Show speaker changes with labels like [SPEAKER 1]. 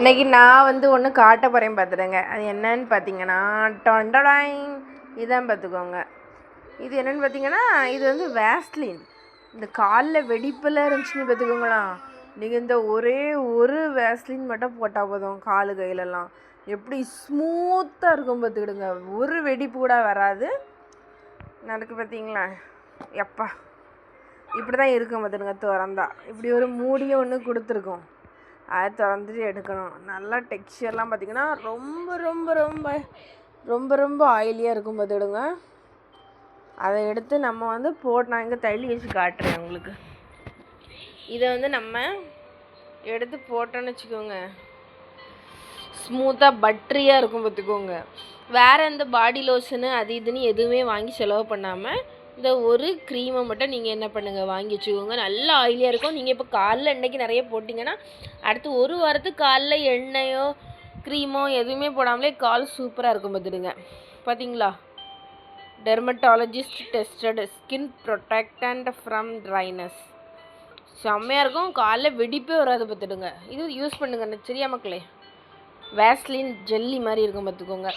[SPEAKER 1] இன்னைக்கு நான் வந்து ஒன்று காட்ட போகிறேன் பார்த்துடுங்க. அது என்னன்னு பார்த்தீங்கன்னா டொண்டடாய் இதான் பார்த்துக்கோங்க. இது என்னென்னு பார்த்தீங்கன்னா இது வந்து வேஸ்லின் இந்த காலில் வெடிப்பெல்லாம் இருந்துச்சுன்னு பார்த்துக்கோங்களா நீங்கள் இந்த ஒரே ஒரு வேஸ்லின் மட்டும் போட்டால் போதும் காலு கையிலலாம் எப்படி ஸ்மூத்தாக இருக்கும் பார்த்துக்கிடுங்க. ஒரு வெடிப்பு கூட வராது. நடக்கு பார்த்தீங்களா? எப்பா. இப்படி தான் இருக்கும் பார்த்துடுங்க திறந்தா. இப்படி ஒரு மூடியை ஒன்று கொடுத்துருக்கோம். அதை திறந்துட்டு எடுக்கணும். நல்லா டெக்ஸ்சர்லாம் பார்த்திங்கன்னா ரொம்ப ரொம்ப ரொம்ப ரொம்ப ரொம்ப ஆயிலியாக இருக்கும் பார்த்துடுங்க. அதை எடுத்து நம்ம வந்து போட்டு நான் இங்கே தள்ளி வச்சு காட்டுறேன் உங்களுக்கு. இதை வந்து நம்ம எடுத்து போட்டோன்னு வச்சுக்கோங்க. ஸ்மூத்தாக பட்ரியாக இருக்கும் பார்த்துக்கோங்க. வேறு எந்த பாடி லோஷனு அது இதுன்னு எதுவுமே வாங்கி செலவு பண்ணாமல் இந்த ஒரு க்ரீமை மட்டும் நீங்கள் என்ன பண்ணுங்கள் வாங்கி வச்சுக்கோங்க. நல்லா ஆயிலியாக இருக்கும். நீங்கள் இப்போ காலைல எண்ணெய்க்கு நிறைய போட்டிங்கன்னா அடுத்து ஒரு வாரத்துக்கு காலைல எண்ணெயோ க்ரீமோ எதுவுமே போடாமலே கால் சூப்பராக இருக்கும் பார்த்துடுங்க. பார்த்தீங்களா? Dermatologist tested skin protectant from dryness செம்மையாக இருக்கும். காலைல வெடிப்பே வராது பார்த்துடுங்க. இது யூஸ் பண்ணுங்க. சரியா மக்களே? வேஸ்லின் ஜெல்லி மாதிரி இருக்கும் பார்த்துக்கோங்க.